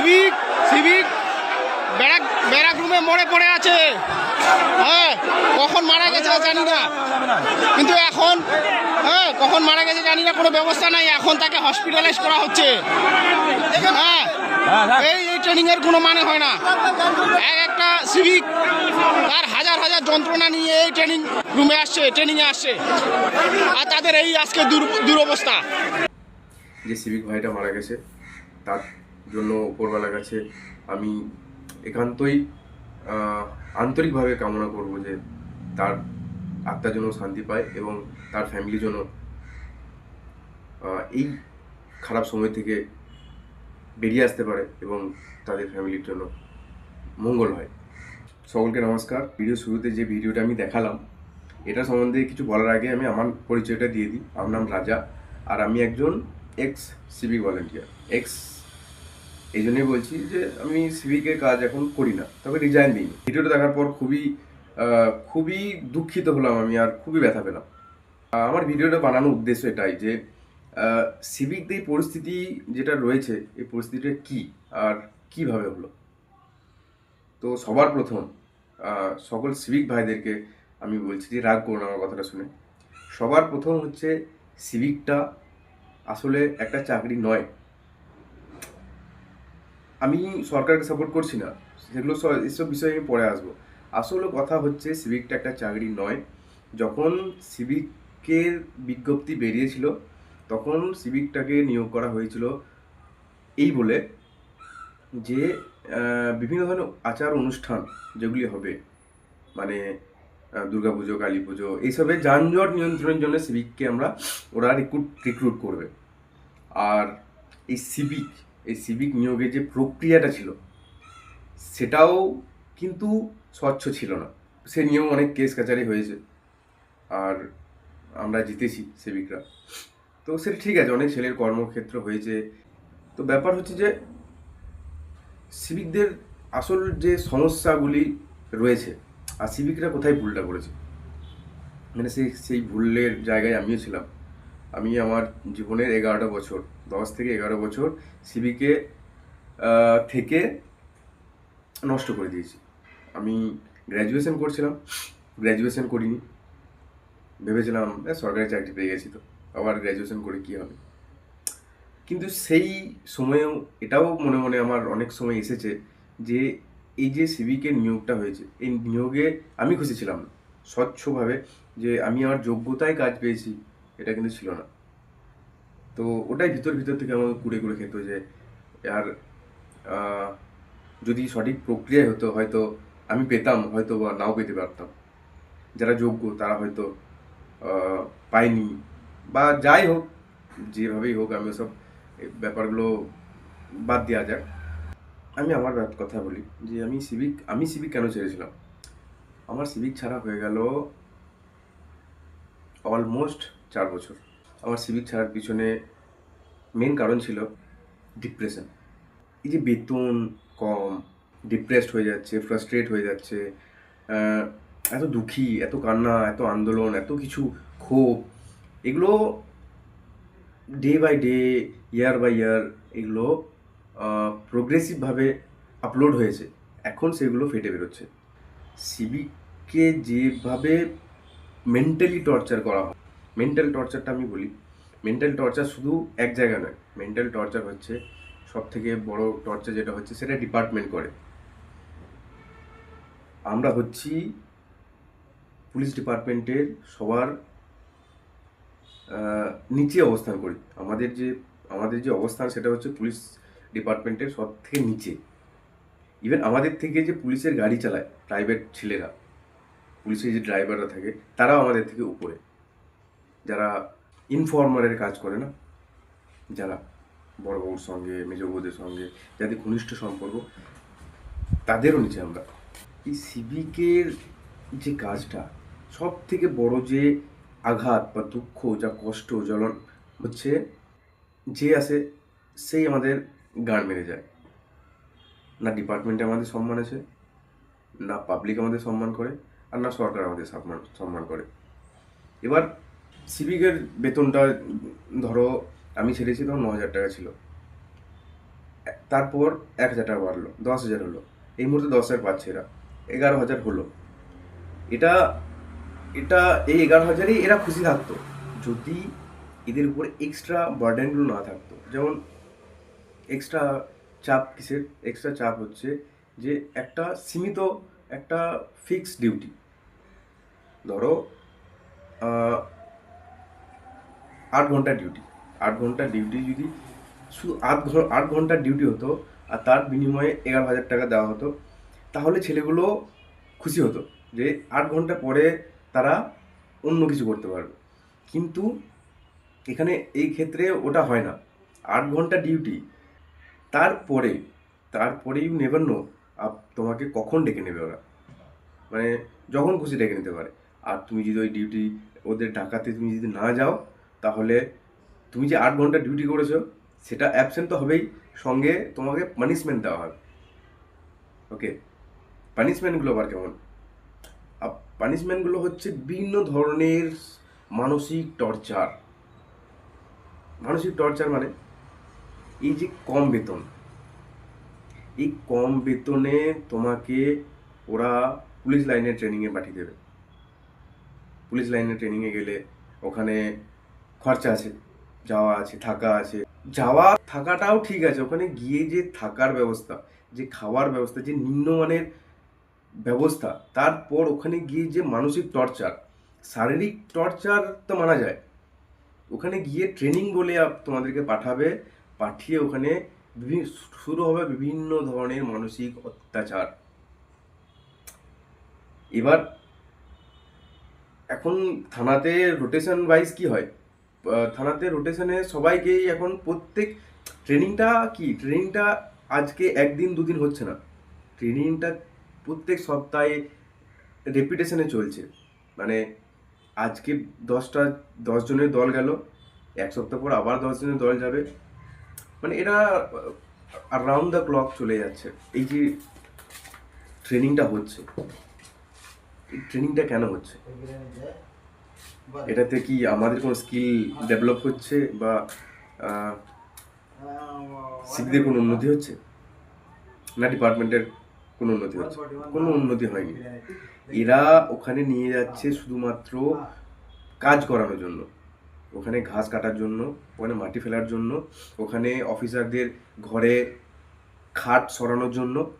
Civic civic, barrack barrack রুমে মরে পড়ে আছে। হ্যাঁ কখন মারা গেছে জানি না। কিন্তু এখন হ্যাঁ কখন মারা গেছে জানি না, কোনো ব্যবস্থা নাই। এখন তাকে হসপিটালাইজ করা হচ্ছে। হ্যাঁ এই এই ট্রেনিং এর কোনো মানে হয় না। এক একটা সিভিক, তার হাজার হাজার যন্ত্রণা নিয়ে এই ট্রেনিং রুমে আসছে ট্রেনিং এ আসছে। আর তাদের এই আজকে দুর- দুরবস্থা। যে সিভিক ভাইটা মারা গেছে, তার জন্য উপরবেলার কাছে আমি একান্তই আন্তরিকভাবে কামনা করব যে তার আত্মার জন্য শান্তি পায় এবং তার ফ্যামিলির জন্য এই খারাপ সময় থেকে বেরিয়ে আসতে পারে এবং তাদের ফ্যামিলির জন্য মঙ্গল হয়। সকলকে নমস্কার। ভিডিও শুরুতে যে ভিডিওটা আমি দেখালাম, এটা সম্বন্ধে কিছু বলার আগে আমি আমার পরিচয়টা দিয়ে দিই। আমার নাম রাজা আর আমি একজন এক্স সিভিক ভলেন্টিয়ার এক্স এই জন্যই বলছি যে আমি সিভিকের কাজ এখন করি না, তবে রিজাইন দিইনি। ভিডিওটা দেখার পর খুবই খুবই দুঃখিত হলাম আমি আর খুবই ব্যথা পেলাম। আমার ভিডিওটা বানানোর উদ্দেশ্য এটাই যে সিভিকদের পরিস্থিতি যেটা রয়েছে, এই পরিস্থিতিটা কি আর কীভাবে হলো? তো সবার প্রথম সকল সিভিক ভাইদেরকে আমি বলছি যে রাগ করুন আমার কথাটা শুনে। সবার প্রথম হচ্ছে সিভিকটা আসলে একটা চাকরি নয় আমি সরকারকে সাপোর্ট করছি না। সেগুলো সব- এসব বিষয়ে আমি পরে আসব। আসলে কথা হচ্ছে সিভিকটা একটা চাকরি নয়। যখন সিভিকের বিজ্ঞপ্তি বেরিয়েছিল তখন সিভিকটাকে নিয়োগ করা হয়েছিল এই বলে যে বিভিন্ন ধরনের আচার অনুষ্ঠান যেগুলি হবে মানে আহ, দুর্গাপুজো কালী পুজো এইসবে যানজট নিয়ন্ত্রণের জন্য সিভিককে আমরা ওরা রিক্রুট রিক্রুট করবে। আর এই সিভিক এই সিভিক নিয়োগের যে প্রক্রিয়াটা ছিল, সেটাও কিন্তু স্বচ্ছ ছিল না। সে নিয়েও অনেক কেস কাচারি হয়েছে। আর আমরা জিতেছি সিভিকরা তো সেটা ঠিক আছে, অনেক ছেলের কর্মক্ষেত্র হয়েছে। তো ব্যাপার হচ্ছে যে সিভিকদের আসল যে সমস্যাগুলি রয়েছে, আর সিভিকরা কোথায় ভুলটা করেছে? মানে সেই সেই ভুলের জায়গায় আমিও ছিলাম। আমি আমার জীবনের এগারোটা বছর দশ থেকে এগারো বছর সিভিকে থেকে নষ্ট করে দিয়েছি। আমি গ্র্যাজুয়েশন করছিলাম গ্র্যাজুয়েশন করিনি। ভেবেছিলাম "এ, সরকারি চাকরি পেয়ে গেছি তো আবার গ্র্যাজুয়েশন করে কী হবে? কিন্তু সেই সময়েও এটাও মনে মনে আমার অনেক সময় এসেছে যে এই যে সিভিকের নিয়োগটা হয়েছে এই নিয়োগে আমি খুশি ছিলাম না। স্বচ্ছভাবে যে আমি আমার যোগ্যতায় কাজ পেয়েছি এটা কিন্তু ছিল না। তো ওটাই ভিতর ভিতর থেকে আমাকে কুড়ে কুড়ে খেত যে আর যদি সঠিক প্রক্রিয়ায় হতো, হয়তো আমি পেতাম, হয়তো বা নাও পেতে পারতাম। যারা যোগ্য, তারা হয়তো পায়নি। বা যাই হোক, যেভাবেই হোক, আমি ওসব ব্যাপারগুলো বাদ দেওয়া যাক। আমি আমার কথা বলি, যে আমি সিভিক আমি সিভিক কেন ছেড়েছিলাম? আমার সিভিক ছাড়া হয়ে গেল অলমোস্ট চার বছর। আমার সিভিক ছাড়ার পিছনে মেন কারণ ছিল ডিপ্রেশন এই যে বেতন কম ডিপ্রেসড হয়ে যাচ্ছে ফ্রাস্ট্রেট হয়ে যাচ্ছে এত দুঃখী, এত কান্না, এত আন্দোলন, এত কিছু ক্ষোভ, এগুলো day by day year by year এগুলো প্রোগ্রেসিভভাবে আপলোড হয়েছে। এখন সেগুলো ফেটে বেরোচ্ছে। সিভিককে যেভাবে মেন্টালি টর্চার করা হয় মেন্টাল টর্চারটা আমি বলি। মেন্টাল টর্চার শুধু এক জায়গা নয়। মেন্টাল টর্চার হচ্ছে সব থেকে বড় টর্চার যেটা হচ্ছে সেটা ডিপার্টমেন্ট করে। আমরা হচ্ছি পুলিশ ডিপার্টমেন্টের সবার নিচে অবস্থান করি। আমাদের যে আমাদের যে অবস্থান সেটা হচ্ছে পুলিশ ডিপার্টমেন্টের সব থেকে নিচে। ইভেন আমাদের থেকে যে পুলিশের গাড়ি চালায় প্রাইভেট ছেলেরা পুলিশের যে ড্রাইভাররা থাকে, তারাও আমাদের থেকে উপরে। যারা ইনফর্মারের কাজ করে না, যারা বড়বাবুর সঙ্গে মেজবাবুদের সঙ্গে, যাদের ঘনিষ্ঠ সম্পর্ক, তাদেরও নিচে আমরা। এই সিভিকের যে কাজটা সব থেকে বড় যে আঘাত বা দুঃখ যা কষ্ট, জ্বলন হচ্ছে, যে আসে সেই আমাদের গান মেরে যায়। না ডিপার্টমেন্টে আমাদের সম্মান আছে, না পাবলিক আমাদের সম্মান করে, আর না সরকার আমাদের সম্মান সম্মান করে। এবার সিভিকের বেতনটা ধরো আমি ছেড়েছি তখন ন হাজার টাকা ছিল। তারপর এক হাজার টাকা বাড়লো, দশ হাজার হলো। এই মুহূর্তে দশ হাজার পাচ্ছে এরা। এগারো হাজার হলো। এটা এটা এই এগারো হাজারেই এরা খুশি থাকতো। যদি এদের উপরে এক্সট্রা বার্ডেনগুলো না থাকতো। যেমন এক্সট্রা চাপ কিসের? এক্সট্রা চাপ হচ্ছে যে একটা সীমিত একটা ফিক্সড ডিউটি ধরো আট ঘণ্টা ডিউটি আট ঘণ্টা ডিউটি যদি শুধু আট আট ঘণ্টার ডিউটি হতো আর তার বিনিময়ে এগারো হাজার টাকা দেওয়া হতো, তাহলে ছেলেগুলো খুশি হতো যে আট ঘণ্টা পরে তারা অন্য কিছু করতে পারবে। কিন্তু এখানে এই ক্ষেত্রে ওটা হয় না। আট ঘণ্টা ডিউটি তারপরে তারপরে ইউ নেভার নো আপ, তোমাকে কখন ডেকে নেবে ওরা। মানে যখন খুশি ডেকে নিতে পারে। আর তুমি যদি ওই ডিউটি ওদের ডাকাতে তুমি যদি না যাও তাহলে তুমি যে আট ঘণ্টা ডিউটি করেছ, সেটা অ্যাবসেন্ট তো হবেই। সঙ্গে তোমাকে পানিশমেন্ট দেওয়া হবে। ওকে পানিশমেন্টগুলো আবার কেমন? পানিশমেন্টগুলো হচ্ছে বিভিন্ন ধরনের মানসিক টর্চার মানসিক টর্চার মানে এই যে কম বেতন। এই কম বেতনে তোমাকে ওরা পুলিশ লাইনে ট্রেনিংয়ে পাঠিয়ে দেবে। পুলিশ লাইনে ট্রেনিংয়ে গেলে ওখানে খরচা আছে, যাওয়া আছে, থাকা আছে। যাওয়া, থাকাটাও ঠিক আছে, ওখানে গিয়ে যে থাকার ব্যবস্থা, যে খাওয়ার ব্যবস্থা, যে নিম্নমানের ব্যবস্থা, তারপর ওখানে গিয়ে যে মানসিক টর্চার শারীরিক টর্চার তো মানা যায়। ওখানে গিয়ে ট্রেনিং বলে তোমাদেরকে পাঠাবে, পাঠিয়ে ওখানে শুরু হবে বিভিন্ন ধরনের মানসিক অত্যাচার। এবার, এখন থানাতে রোটেশন ওয়াইজ কি হয়? থানাতে রোটেশনে সবাইকেই এখন প্রত্যেক ট্রেনিংটা কি? ট্রেনিংটা আজকে একদিন দুদিন হচ্ছে না। ট্রেনিংটা প্রত্যেক সপ্তাহে রেপিটেশনে চলছে। মানে আজকে দশটা, দশ জনের দল গেল। এক সপ্তাহ পর আবার দশ জনের দল যাবে। মানে এটা রাউন্ড দ্য ক্লক চলে যাচ্ছে। এই যে ট্রেনিংটা হচ্ছে। এই ট্রেনিংটা কেন হচ্ছে? এটাতে কি আমাদের কোনো স্কিল ডেভেলপ হচ্ছে বা সিভিদের কোনো উন্নতি হচ্ছে? না ডিপার্টমেন্টের কোনো উন্নতি হচ্ছে? কোনো উন্নতি হয়নি। এরা ওখানে নিয়ে যাচ্ছে শুধুমাত্র কাজ করানোর জন্য। ওখানে ঘাস কাটার জন্য, ওখানে মাটি ফেলার জন্য, ওখানে অফিসারদের ঘরে খাট সরানোর জন্য,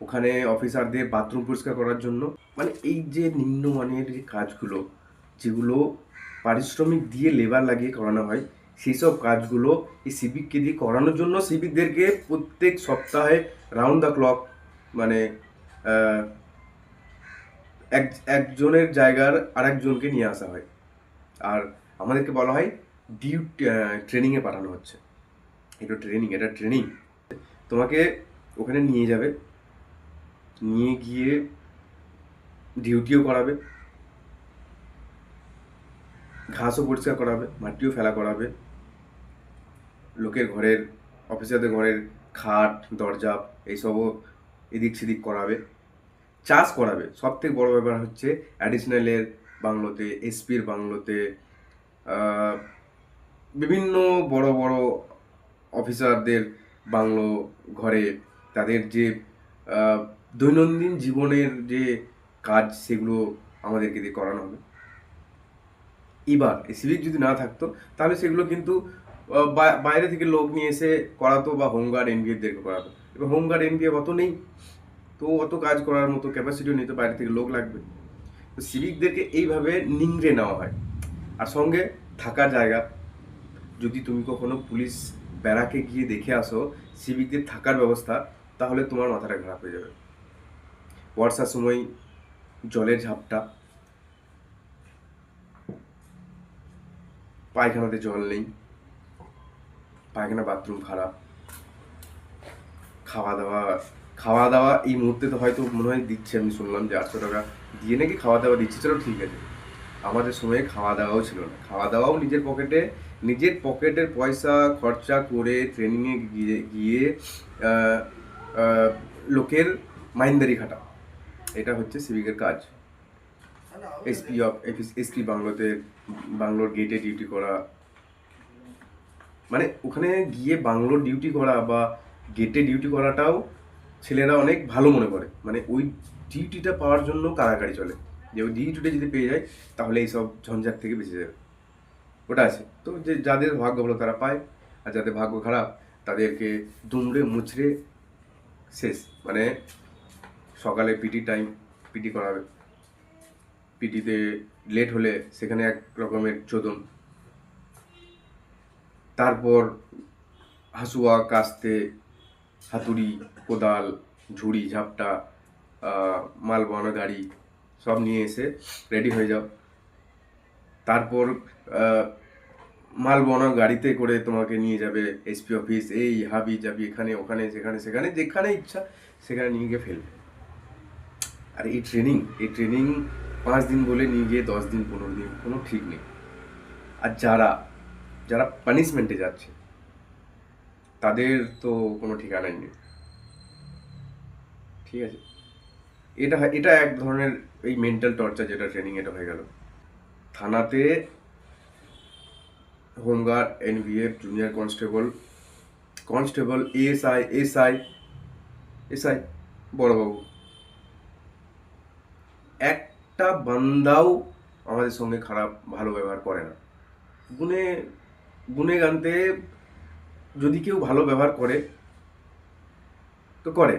ওখানে অফিসারদের বাথরুম পরিষ্কার করার জন্য। মানে এই যে নিম্নমানের যে কাজগুলো যেগুলো পারিশ্রমিক দিয়ে লেবার লাগিয়ে করানো হয় সেই সব কাজগুলো এই সিভিককে দিয়ে করানোর জন্য সিভিকদেরকে প্রত্যেক সপ্তাহে রাউন্ড দ্য ক্লক মানে এক, একজনের জায়গার আরেকজনকে নিয়ে আসা হয়। আর আমাদেরকে বলা হয় ডিউটি ট্রেনিংয়ে পাঠানো হচ্ছে। এটা ট্রেনিং এটা ট্রেনিং তোমাকে ওখানে নিয়ে যাবে, নিয়ে গিয়ে ডিউটিও করাবে। ঘাসও পরিষ্কার করাবে, মাটিও ফেলা করাবে। লোকের ঘরের, অফিসারদের ঘরের খাট, দরজা, এইসবও এদিক সেদিক করাবে। চাষ করাবে। সব থেকে বড় ব্যাপার হচ্ছে অ্যাডিশনালের বাংলোতে এসপির বাংলোতে বিভিন্ন বড় বড় অফিসারদের বাংলো ঘরে তাদের যে দৈনন্দিন জীবনের যে কাজ, সেগুলো আমাদেরকে দিয়ে করানো হবে। এবার সিভিক যদি না থাকতো, তাহলে সেগুলো কিন্তু বাইরে থেকে লোক নিয়ে এসে করাতো বা হোমগার্ড এনবিএফদেরকে করাতো। এবার হোমগার্ড এনবিএফ অত নেই, তো অত কাজ করার মতো ক্যাপাসিটিও নেই, তো বাইরে থেকে লোক লাগবে। তো সিভিকদেরকে এইভাবে নিংড়ে নেওয়া হয়। আর সঙ্গে থাকার জায়গা, যদি তুমি কখনো পুলিশ ব্যারাকে গিয়ে দেখে আসো, সিভিকদের থাকার ব্যবস্থা, তাহলে তোমার মাথাটা খারাপ হয়ে যাবে। বর্ষার সময় জলের ঝাপটা পায়খানাতে জল নেই। পায়খানা বাথরুম খারাপ। খাওয়া দাওয়া খাওয়া দাওয়া এই মুহূর্তে তো হয়তো মনে হয় দিচ্ছে আমি শুনলাম যে আটশো টাকা দিয়ে নাকি খাওয়া দাওয়া দিচ্ছে চলো ঠিক আছে। আমাদের সময়ে খাওয়া দাওয়াও ছিল না। খাওয়া দাওয়াও নিজের পকেটে নিজের পকেটের পয়সা খরচা করে ট্রেনিংয়ে গিয়ে গিয়ে লোকের মাইন্দারি খাটা। এটা হচ্ছে সিভিকের কাজ। এসপি অফ এসপি বাংলোতে বাংলোর গেটে ডিউটি করা। মানে ওখানে গিয়ে বাংলোর ডিউটি করা বা গেটে ডিউটি করাটাও ছেলেরা অনেক ভালো মনে করে। মানে ওই ডিউটিটা পাওয়ার জন্য কারাকারি চলে। যে ওই ডিউটিটা যদি পেয়ে যায়, তাহলে এইসব ঝঞ্ঝাট থেকে বেঁচে যাবে। ওটা আছে। তো যে যাদের ভাগ্য ভালো তারা পায়, আর যাদের ভাগ্য খারাপ, তাদেরকে দুমড়ে মুচড়ে শেষ। মানে সকালে পিটি টাইম পিটি করাবে। পিটিতে লেট হলে সেখানে এক রকমের চোদন। তারপর হাসুয়া, কাস্তে, হাতুড়ি, কোদাল, ঝুড়ি, ঝাপটা মাল বানানো গাড়ি সব নিয়ে এসে রেডি হয়ে যাও। তারপর মাল বানানো গাড়িতে করে তোমাকে নিয়ে যাবে এসপি অফিস এই হাবি যাবি এখানে, ওখানে, সেখানে সেখানে, যেখানে ইচ্ছা সেখানে নিয়ে গিয়ে ফেলবে। আর এই ট্রেনিং এই ট্রেনিং পাঁচ দিন বলে নিয়ে গিয়ে দশ দিন, পনেরো দিন, কোনো ঠিক নেই। আর যারা যারা পানিশমেন্টে যাচ্ছে, তাদের তো কোনো ঠিকানাই নেই। ঠিক আছে? এটা এটা এক ধরনের এই মেন্টাল টর্চার যেটা ট্রেনিং এটা হয়ে গেল। থানাতে home guard, NVF junior constable constable ASI SI SI, বড়বাবু। একটা বান্দাও আমাদের সঙ্গে খারাপ, ভালো ব্যবহার করে না। গুনে গুনে গানতে যদি কেউ ভালো ব্যবহার করে, তো করে।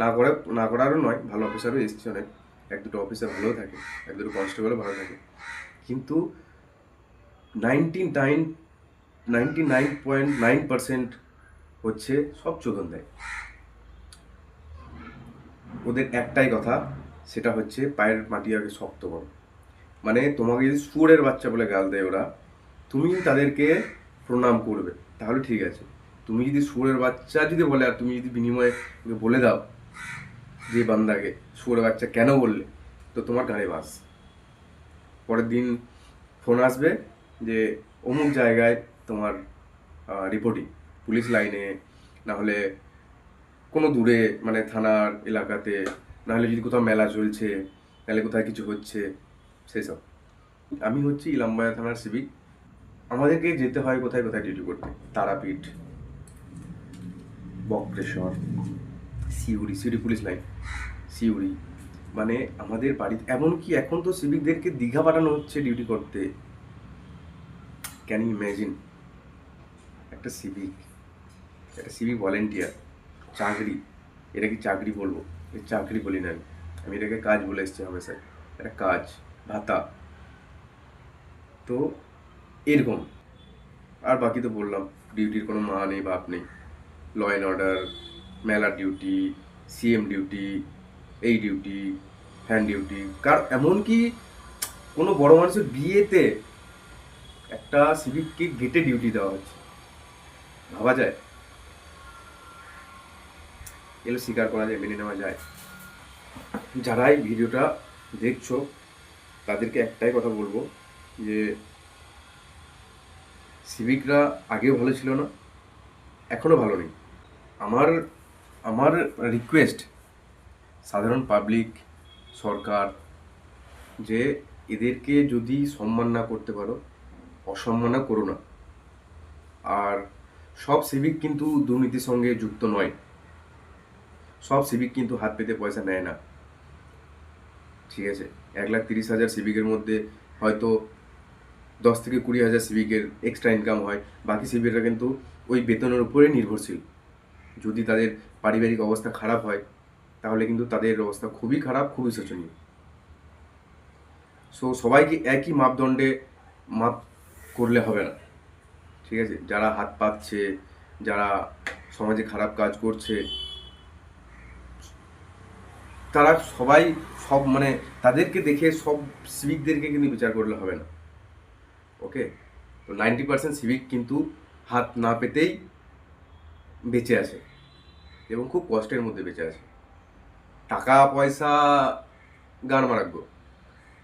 না করে, না করারও নয়, ভালো অফিসারও এসছে অনেক। এক দুটো অফিসার ভালো থাকে, এক দুটো কনস্টেবলও ভালো থাকে। কিন্তু ninety nine ninety nine point nine percent হচ্ছে সব চোদন দেয়। ওদের একটাই কথা সেটা হচ্ছে পায়ের মাটি আগে শক্ত করো। মানে তোমাকে যদি সুরের বাচ্চা বলে গাল দেয় ওরা, তুমি তাদেরকে প্রণাম করবে। তাহলে ঠিক আছে। তুমি যদি সুরের বাচ্চা যদি বলে, আর তুমি যদি বিনিময়ে বলে দাও যে বান্দাকে সুরের বাচ্চা কেন বললে, তো তোমার গাড়ি বাস। পরের দিন ফোন আসবে যে অমুক জায়গায় তোমার রিপোর্টিং পুলিশ লাইনে, না হলে কোনো দূরে মানে থানার এলাকাতে নাহলে যদি কোথাও মেলা চলছে নাহলে কোথায় কিছু হচ্ছে সেসব আমি হচ্ছি ইলামবাড়া থানার সিভিক। আমাদেরকে যেতে হয় কোথায় কোথায় ডিউটি করতে? Tarapith, Bakreshwar, Suri Suri police line, Suri. মানে আমাদের বাড়িতে, এমনকি এখন তো সিভিকদেরকে দীঘা পাঠানো হচ্ছে ডিউটি করতে। ক্যান ইউ ইম্যাজিন একটা সিভিক একটা সিভিক ভলেন্টিয়ার চাকরি। এটা কি চাকরি বলব? চাকরি বলি না আমি এটাকে কাজ বলে এসেছি হামেশাই একটা কাজ, ভাতা। তো এরকম। আর বাকি তো বললাম ডিউটির কোনো মা নেই, বাপ নেই। ল অ্যান্ড অর্ডার মেলার ডিউটি সিএম ডিউটি এই ডিউটি হ্যান্ড ডিউটি কার এমনকি কোনো বড় মানুষের বিয়েতে একটা সিভিককে গেটে ডিউটি দেওয়া হচ্ছে। ভাবা যায়? এগুলো স্বীকার করা যায়, মেনে নেওয়া যায়। যারা এই ভিডিওটা দেখছ, তাদেরকে একটাই কথা বলব যে, সিভিকরা আগেও ভালো ছিল না এখনও ভালো নেই। আমার আমার রিকোয়েস্ট সাধারণ পাবলিক সরকার, যে এদেরকে যদি সম্মান না করতে পারো অসম্মানও করো না। আর সব সিভিক কিন্তু দুর্নীতির সঙ্গে যুক্ত নয়। সব সিভিক কিন্তু হাত পেতে পয়সা নেয় না। ঠিক আছে? এক লাখ তিরিশ হাজার সিভিকের মধ্যে হয়তো দশ থেকে কুড়ি হাজার সিভিকের এক্সট্রা ইনকাম হয়। বাকি সিভিকরা কিন্তু ওই বেতনের উপরে নির্ভরশীল। যদি তাদের পারিবারিক অবস্থা খারাপ হয়, তাহলে কিন্তু তাদের অবস্থা খুবই খারাপ, খুবই শোচনীয়। সো সবাইকে একই মাপদণ্ডে মাপ করলে হবে না। ঠিক আছে? যারা হাত পাচ্ছে যারা সমাজে খারাপ কাজ করছে তারা সবাই সব মানে তাদেরকে দেখে সব সিভিকদেরকে কিন্তু বিচার করলে হবে না। ওকে তো নাইনটি পার্সেন্ট সিভিক কিন্তু হাত না পেতেই বেঁচে আছে এবং খুব কষ্টের মধ্যে বেঁচে আছে। টাকা, পয়সা, গান মারাগ্য।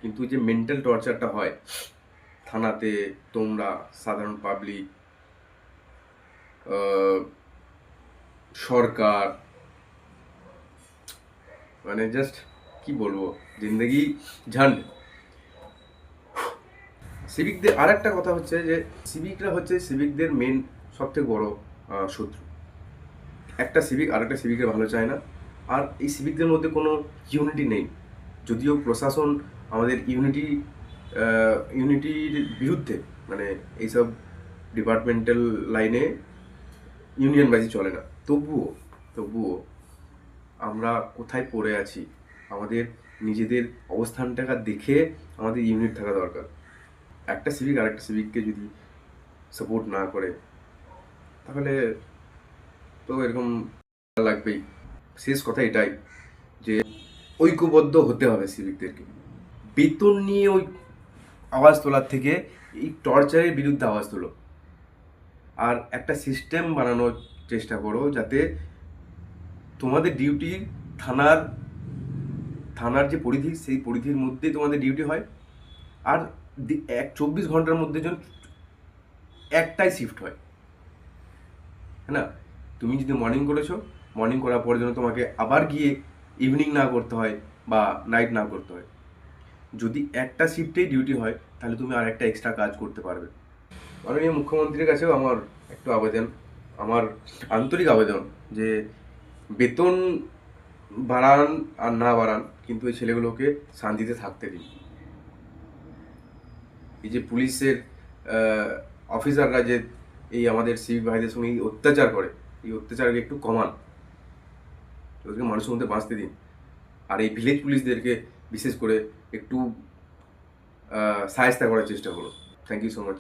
কিন্তু যে মেন্টাল টর্চারটা হয়, থানাতে তোমরা, সাধারণ পাবলিক সরকার মানে জাস্ট কি বলব, জিন্দগি ঝান্ড সিভিকদের আর একটা কথা হচ্ছে যে, সিভিকরা হচ্ছে সিভিকদের মেন সবথেকে বড় শত্রু। একটা সিভিক আর একটা সিভিকের ভালো চায় না। আর এই সিভিকদের মধ্যে কোনো ইউনিটি নেই। যদিও প্রশাসন আমাদের ইউনিটি ইউনিটির বিরুদ্ধে মানে এইসব ডিপার্টমেন্টাল লাইনে ইউনিয়ন ইউনিয়নবাজি চলে না। তবুও তবুও আমরা কোথায় পড়ে আছি, আমাদের নিজেদের অবস্থানটাকে দেখে আমাদের ইউনিট থাকা দরকার। একটা সিভিক আরেকটা সিভিককে যদি সাপোর্ট না করে, তাহলে তো এরকম লাগবেই। শেষ কথা এটাই যে ঐক্যবদ্ধ হতে হবে সিভিকদেরকে বেতন নিয়ে ওই আওয়াজ তোলার থেকে এই টর্চারের বিরুদ্ধে আওয়াজ তোলো। আর একটা সিস্টেম বানানোর চেষ্টা করো যাতে তোমাদের ডিউটি থানার থানার যে পরিধি, সেই পরিধির মধ্যেই তোমাদের ডিউটি হয়। আর এক, চব্বিশ ঘণ্টার মধ্যে যেন একটাই শিফট হয়। হ্যাঁ না? তুমি যদি মর্নিং করেছ মর্নিং করার পরে যেন তোমাকে আবার গিয়ে ইভিনিং না করতে হয় বা নাইট না করতে হয়। যদি একটা শিফটেই ডিউটি হয়, তাহলে তুমি আর একটা এক্সট্রা কাজ করতে পারবে। মাননীয় মুখ্যমন্ত্রীর কাছেও আমার একটু আবেদন, আমার আন্তরিক আবেদন যে বেতন বাড়ান আর না বাড়ান, কিন্তু এই ছেলেগুলোকে শান্তিতে থাকতে দিন। এই যে পুলিশের অফিসাররা যে এই আমাদের সিভিক ভাইদের সঙ্গে এই অত্যাচার করে, এই অত্যাচারকে একটু কমান, ওদেরকে মানুষের মধ্যে বাঁচতে দিন। আর এই ভিলেজ পুলিশদেরকে বিশেষ করে একটু সাহায্যতা করার চেষ্টা করো থ্যাংক ইউ সো মাচ